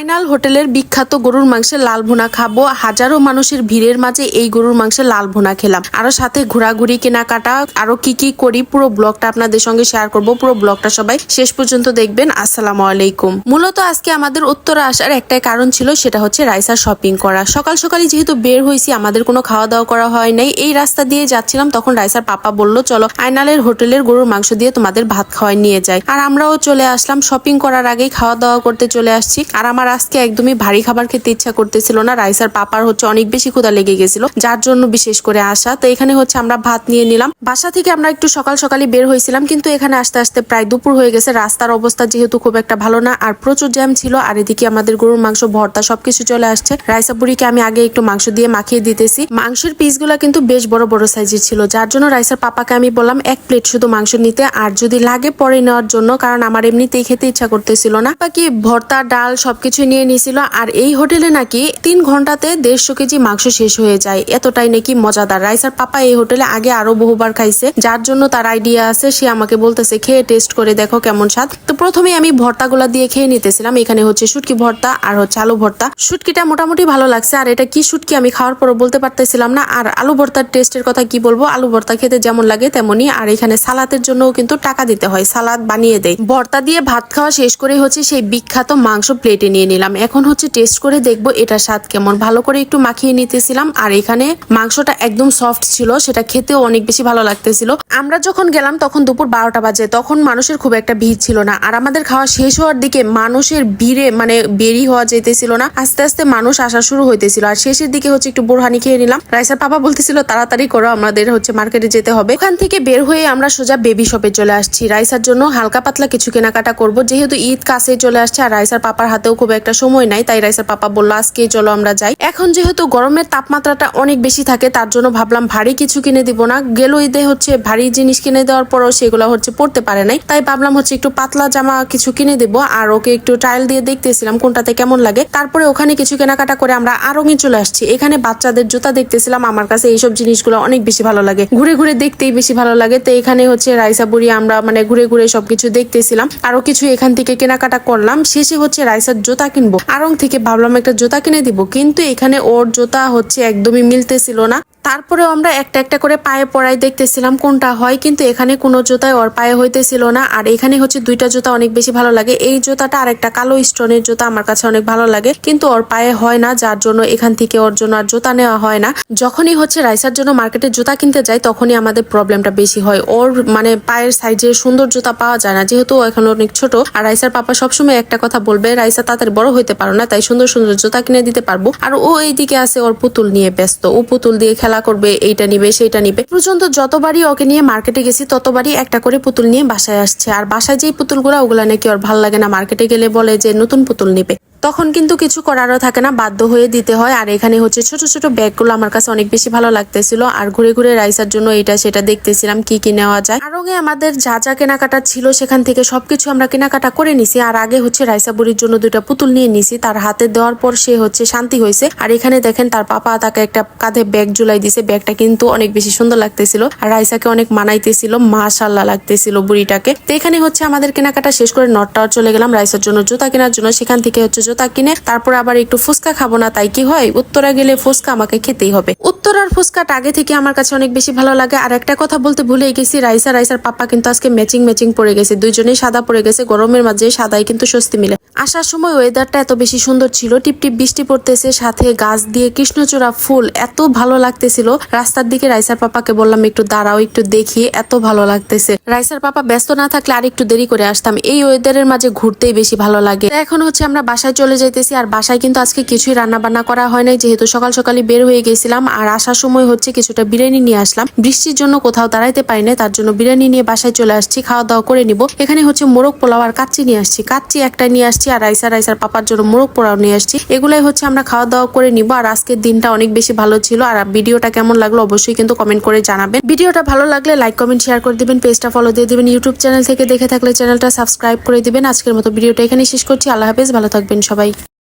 আইনাল হোটেলের বিখ্যাত গরুর মাংসের লাল ভুনা খাব। হাজারো মানুষের ভিড়ের মাঝে এই গরুর মাংসের লাল ভুনা খেলাম। আরও সাথে ঘোরাঘুরি, কেনাকাটা, আরও কি কি করি পুরো ব্লগটা আপনাদের সঙ্গে শেয়ার করব। পুরো ব্লগটা সবাই শেষ পর্যন্ত দেখবেন। আসসালামু আলাইকুম। মূলত আজকে আমাদের উত্তরা আসার একটাই কারণ ছিল, সেটা হচ্ছে রাইসার শপিং করা। সকাল সকালই যেহেতু বের হয়েছি, আমাদের কোনো খাওয়া দাওয়া করা হয় নাই। এই রাস্তা দিয়ে যাচ্ছিলাম, তখন রাইসার পাপা বলল, চলো আইনালের হোটেলের গরুর মাংস দিয়ে তোমাদের ভাত খাওয়াই নিয়ে যায় আর আমরাও চলে আসলাম। শপিং করার আগেই খাওয়া দাওয়া করতে চলে আসছি। আর আমার আজকে একদমই ভারী খাবার খেতে ইচ্ছা করতেছিল না। রাইসার পাপার হচ্ছে অনেক বেশি ক্ষুদা লেগে গেছিল, যার জন্য বিশেষ করে আসা তো এখানে হচ্ছে আমরা ভাত নিয়ে নিলাম। বাসা থেকে আমরা একটু সকাল সকালই বের হয়েছিলাম, কিন্তু এখানে আসতে আসতে প্রায় দুপুর হয়ে গেছে। রাস্তার অবস্থা যেহেতু খুব একটা ভালো না, আর প্রচুর জ্যাম ছিল, আর এদিকে আমাদের গরুর মাংস, ভর্তা সবকিছু চলে আসছে। রাইসা বুড়িকে আমি আগে একটু মাংস দিয়ে মাখিয়ে দিতেছি। মাংসের পিসগুলো কিন্তু বেশ বড় বড় সাইজের ছিল, যার জন্য রাইসার পাপাকে আমি বললাম, এক প্লেট শুধু মাংস নিতে, আর যদি লাগে পরে নেওয়ার জন্য, কারণ আমার এমনিতেই খেতে ইচ্ছা করতেছিল না। বাকি ভর্তা, ডাল সবকিছু নিয়ে নিয়েছিল, আর এই হোটেলে নাকি তিন ঘন্টাতে দেড়শো কেজি মাংস শেষ হয়ে যায়। এতটাই নাকি মজাদার। রাইসার পাপা এই হোটেলে আগে আরও বহুবার খাইছে। যার জন্য তার আইডিয়া আছে, সে আমাকে বলতেছে, খেয়ে টেস্ট করে দেখো কেমন স্বাদ। তো প্রথমে আমি ভর্তাগুলা দিয়ে খেয়ে নিতেছিলাম। এখানে হচ্ছে শুটকি ভর্তা আর হচ্ছে আলু ভর্তা। শুটকিটা মোটামুটি ভালো লাগছে, আর এটা কি শুটকি আমি খাওয়ার পর বলতে পারতেছিলাম না। আর আলু ভর্তার টেস্টের কথা কি বলব? আলু ভর্তা খেতে যেমন লাগে তেমনই, আর এখানে সালাতের জন্য কিন্তু টাকা দিতে হয়। সালাদ বানিয়ে দেয়। ভর্তা দিয়ে ভাত খাওয়া শেষ করে হচ্ছে সেই বিখ্যাত মাংস প্লেটে নিয়ে নিলাম। এখন হচ্ছে টেস্ট করে দেখব এটা স্বাদ কেমন। ভালো করে একটু মাখিয়ে নিতেছিলাম আর এখানে মাংসটা একদম সফট ছিল, সেটা খেতেও অনেক বেশি ভালো লাগতেছিল। আমরা যখন গেলাম তখন দুপুর বারোটা বাজে, তখন মানুষের খুব একটা ভিড় ছিল না। আর আমাদের খাওয়া শেষ হওয়ার দিকে মানুষের ভিড়ে মানে বেরি হওয়া যেতেছিল না। আস্তে আস্তে মানুষ আসা শুরু হইতেছিল। আর শেষের দিকে হচ্ছে একটু বোরহানি খেয়ে নিলাম। রাইসার পাপা বলতেছিল, তাড়াতাড়ি করো, আমাদের হচ্ছে মার্কেটে যেতে হবে। ওখান থেকে বের হয়ে আমরা সোজা বেবি শপে চলে আসছি। রাইসার জন্য হালকা পাতলা কিছু কেনাকাটা করব। যেহেতু ঈদ কাছে চলে আসছে আর রাইসার পাপার হাতেও খুব একটা সময় নাই। তাই রাইসার পাপা বলল আজকে চলো আমরা যাই। এখন যেহেতু গরমের তাপমাত্রাটা অনেক বেশি থাকে, তার জন্য ভাবলাম ভারী কিছু কিনে দিব না। গেল ঈদে হচ্ছে ভারী জিনিস কিনে দেওয়ার পরও সেগুলো হচ্ছে পড়তে পারে নাই। তাই ভাবলাম হচ্ছে একটু পাতলা জামা কিছু কিনে দেবো আর ওকে একটু ট্রায়াল দিয়ে দেখতেছিলাম কোনটাতে কেমন লাগে। তারপরে ওখানে কিছু কেনাকাটা করে আমরা আরঙে চলে আসছি। এখানে বাচ্চাদের জুতা দেখতেছিলাম, আমার কাছে এইসব জিনিসগুলো অনেক বেশি ভালো লাগে। ঘুরে ঘুরে দেখতেই বেশি ভালো লাগে। তো এখানে হচ্ছে রাইসা বুড়ি, আমরা মানে ঘুরে ঘুরে সবকিছু দেখতেছিলাম। আরও কিছু এখান থেকে কেনাকাটা করলাম। শেষে হচ্ছে রাইসার জুতা কিনবো। আরং থেকে ভাবলাম একটা জুতা কিনে দিব, কিন্তু এখানে ওর জুতা হচ্ছে একদমই মিলতেছিল না। তারপরে আমরা একটা একটা করে পায়ে পড়াই দেখতেছিলাম কোনটা হয়, কিন্তু এখানে কোনো জুতায় ওর পায়ে হইতেছিল না। আর এখানে হচ্ছে দুইটা জুতা অনেক বেশি ভালো লাগে। এই জুতাটা আর একটা কালো স্টোনের জুতা আমার কাছে অনেক ভালো লাগে। কিন্তু ওর পায়ে হয় না, যার জন্য এখান থেকে ওর জন্য আর জুতা নেওয়া হয় না। যখনই হচ্ছে রাইসার জন্য মার্কেটে জুতা কিনতে যাই, তখনই আমাদের প্রবলেমটা বেশি হয়। ওর মানে পায়ের সাইজে সুন্দর জুতা পাওয়া যায় না, যেহেতু এখন অনেক ছোট। আর রাইসার পাপা সবসময় একটা কথা বলবে, রাইসা, তাড়াতাড়ি বড় হইতে পারো না, তাই সুন্দর সুন্দর জুতা কিনে দিতে পারব। আর ও এইদিকে আছে, ওর পুতুল নিয়ে ব্যস্ত। ও পুতুল দিয়ে খেলা করবে, এইটা নিবে, সেইটা নিবে। পর্যন্ত যতবারই ওকে নিয়ে মার্কেটে গেছি, ততবারই একটা করে পুতুল নিয়ে বাসায় আসছে। আর বাসায় যেই পুতুলগুলো, ওগুলা নাকি ওর ভালো লাগে না। মার্কেটে গেলে বলে যে, নতুন পুতুল নিবে। তখন কিন্তু কিছু করারও থাকে না, বাধ্য হয়ে দিতে হয়। আর এখানে হচ্ছে ছোট ছোট ব্যাগগুলো আমার কাছে অনেক বেশি ভালো লাগতেছিল। আর ঘুরে ঘুরে রাইসার জন্য এটা, সেটা দেখতেছিলাম কি কি নেওয়া যায়। আর আগে আমাদের যা যা কেনাকাটা ছিল সেখান থেকে সবকিছু আমরা কেনাকাটা করে নিছি। আর আগে হচ্ছে রাইসা বুড়ির জন্য দুইটা পুতুল নিয়ে নিছি। তার হাতে দেওয়ার পর সে হচ্ছে শান্তি হয়েছে। আর এখানে দেখেন তার পাপা তাকে একটা কাঁধে ব্যাগ ঝুলাই দিছে। ব্যাগটা কিন্তু অনেক বেশি সুন্দর লাগতেছিল। আর রাইসাকে অনেক মানাইতেছিল। মাশাল্লাহ লাগতেছিল বুড়িটাকে। তো এখানে হচ্ছে আমাদের কেনাকাটা শেষ করে নটটাও চলে গেলাম। রাইসার জন্য জুতা কেনার জন্য। সেখান থেকে হচ্ছে জুতা কিনে তারপর আবার একটু ফুচকা খাব না, তাই কি হয়? উত্তরা গেলে ফুচকা আমাকে খেতেই হবে। উত্তরার ফুচকাটা আগে থেকে আমার কাছে অনেক বেশি ভালো লাগে। আর একটা কথা বলতে ভুলে গেছি, রাইসা, রাইসার পাপা কিন্তু আজকে ম্যাচিং ম্যাচিং পড়ে গেছে। দুইজনেই সাদা পড়ে গেছে, গরমের মাঝে সাদাই কিন্তু স্বস্তি মিলে। আসার সময় ওয়েদারটা এত বেশি সুন্দর ছিল টিপ টিপ বৃষ্টি পড়তেছে, সাথে গাছ দিয়ে কৃষ্ণচূড়া ফুল এত ভালো লাগতেছিল। রাস্তার দিকে রাইসার পাপাকে বললাম, একটু দাঁড়াও, একটু দেখি, এত ভালো লাগতেছে। রাইসার পাপা ব্যস্ত না থাকলে আর একটু দেরি করে আসতাম। এই ওয়েদারের মাঝে ঘুরতেই বেশি ভালো লাগে। এখন হচ্ছে আমরা বাসায় চলে যাইতেছি, আর বাসায় কিন্তু আজকে কিছুই রান্না বান্না করা হয় নাই। যেহেতু সকাল সকালই বের হয়ে গেছিলাম, আর আসার সময় হচ্ছে কিছুটা বিরিয়ানি নিয়ে আসলাম। বৃষ্টির জন্য কোথাও দাঁড়াইতে পারি না তার জন্য বিরিয়ানি নিয়ে বাসায় চলে আসছি খাওয়া দাওয়া করে নিব। এখানে হচ্ছে মোরগ পোলাও আর কাচ্চি নিয়ে আসছি। কাচ্চি একটা নিয়ে আসছি, আর রাইসা রাইসার পাপার জন্য মোরগ পোলাও নিয়ে আসছি। এগুলাই হচ্ছে আমরা খাওয়া দাওয়া করে নিব, আর আজকের দিনটা অনেক বেশি ভালো ছিল। আর ভিডিওটা কেমন লাগল অবশ্যই কিন্তু কমেন্ট করে জানাবেন। ভিডিওটা ভালো লাগলে লাইক, কমেন্ট, শেয়ার করে দিবেন, পেজটা ফলো দিয়ে দিবেন, ইউটিউব চ্যানেল থেকে দেখে থাকলে চ্যানেলটা সাবস্ক্রাইব করে দিবেন। আজকের মতো ভিডিওটা এখানে শেষ করছি। আল্লাহ হাফেজ, ভালো থাকবেন সবাই।